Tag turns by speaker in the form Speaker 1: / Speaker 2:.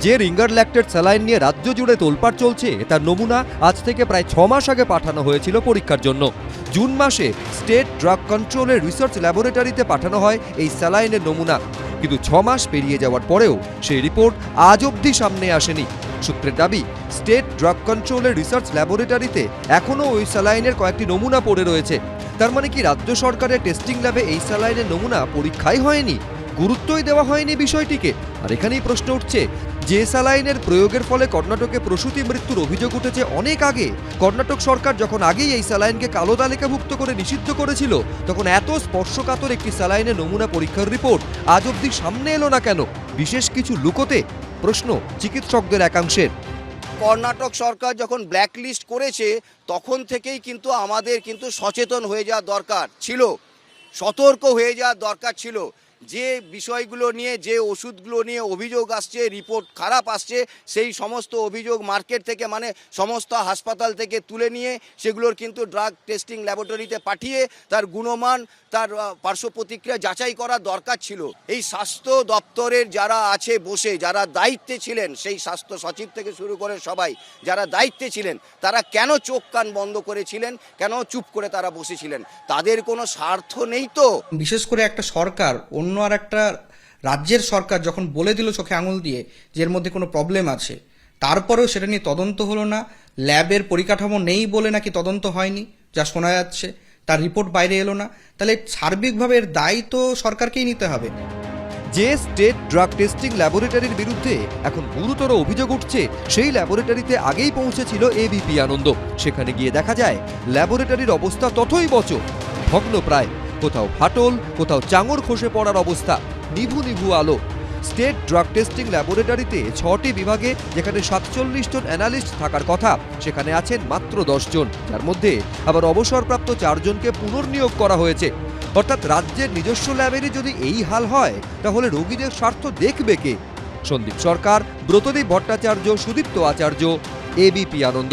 Speaker 1: যে ringer lactate saline নিয়ে রাজ্য জুড়ে তোলপাড় চলছে, তার নমুনা আজ থেকে প্রায় ছ মাস আগে পাঠানো হয়েছিল পরীক্ষার জন্য। জুন মাসে স্টেট ড্রাগ কন্ট্রোলের রিসার্চ ল্যাবরেটরিতে পাঠানো হয় এই স্যালাইনের নমুনা। কিন্তু ছ মাস পেরিয়ে যাওয়ার পরেও সেই রিপোর্ট আজ অবধি সামনে আসেনি। সূত্রের দাবি, স্টেট ড্রাগ কন্ট্রোলের রিসার্চ ল্যাবরেটরিতে এখনও ওই স্যালাইনের কয়েকটি নমুনা পড়ে রয়েছে। তার মানে কি রাজ্য সরকারের টেস্টিং ল্যাবে এই স্যালাইনের নমুনা পরীক্ষাই হয়নি? গুরুত্বই দেওয়া হয়নি বিষয়টিকে। আর এখানেই প্রশ্ন উঠছে যে স্যালাইনের প্রয়োগের ফলে কর্ণাটকে প্রসূতি মৃত্যুর অভিযোগ উঠেছে অনেক আগে। কর্ণাটক সরকার যখন আগেই এই স্যালাইনকে কালো তালিকাভুক্ত করে নিষিদ্ধ করেছিল, তখন এত স্পর্শকাতর একটি স্যালাইনের নমুনা পরীক্ষার রিপোর্ট আজ অবধি সামনে এলো না কেন? বিশেষ কিছু লুকোতে? প্রশ্ন চিকিৎসকদের একাংশের।
Speaker 2: কর্ণাটক সরকার যখন ব্ল্যাকলিস্ট করেছে, তখন থেকেই কিন্তু আমাদের কিন্তু সচেতন হয়ে যাওয়া দরকার ছিল। সতর্ক হয়ে যাওয়ার দরকার ছিল। যে বিষয়গুলো নিয়ে, যে ওষুধগুলো নিয়ে অভিযোগ আসছে, রিপোর্ট খারাপ আসছে, সেই সমস্ত অভিযোগ মার্কেট থেকে মানে সমস্ত হাসপাতাল থেকে তুলে নিয়ে সেগুলোর কিন্তু ড্রাগ টেস্টিং ল্যাবরেটরিতে পাঠিয়ে তার গুণমান, তার পার্শ্ব প্রতিক্রিয়া যাচাই করা দরকার ছিল। এই স্বাস্থ্য দপ্তরের যারা আছে বসে, যারা দায়িত্বে ছিলেন, সেই স্বাস্থ্য সচিব থেকে শুরু করে সবাই যারা দায়িত্বে ছিলেন, তারা কেন চোখ কান বন্ধ করেছিলেন? কেন চুপ করে তারা বসেছিলেন? তাদের কোনো স্বার্থ নেই তো?
Speaker 3: বিশেষ করে একটা সরকার, অন্য আর একটা রাজ্যের সরকার যখন বলে দিল চোখে আঙুল দিয়ে যে এর মধ্যে কোনো প্রবলেম আছে, তারপরেও সেটা নিয়ে তদন্ত হলো না ল্যাবের পরিকাঠামো নেই বলে নাকি তদন্ত হয়নি, যা শোনা যাচ্ছে, তার রিপোর্ট বাইরে এলো না, তাহলে সার্বিকভাবে এর দায়ী তো সরকারকেই নিতে হবে।
Speaker 1: যে স্টেট ড্রাগ টেস্টিং ল্যাবরেটরির বিরুদ্ধে এখন গুরুতর অভিযোগ উঠছে, সেই ল্যাবরেটরিতে আগেই পৌঁছেছিল এবিপি আনন্দ। সেখানে গিয়ে দেখা যায় ল্যাবরেটরির অবস্থা ততই বচ ভগ্ন প্রায় কোথাও ফাটল, কোথাও চাঙর খসে পড়ার অবস্থা। নিভু নিভু আলো। স্টেট ড্রাগ টেস্টিং ল্যাবরেটরিতে ছটি বিভাগে যেখানে সাতচল্লিশ জন অ্যানালিস্ট থাকার কথা, সেখানে আছেন মাত্র জন। যার মধ্যে আবার অবসরপ্রাপ্ত চারজনকে পুনর্নিয়োগ করা হয়েছে। অর্থাৎ রাজ্যের নিজস্ব ল্যাবেরই যদি এই হাল হয়, তাহলে রোগীদের স্বার্থ দেখবে কে? সন্দীপ সরকার, ব্রতদীপ ভট্টাচার্য, সুদীপ্ত আচার্য এবিপি আনন্দ।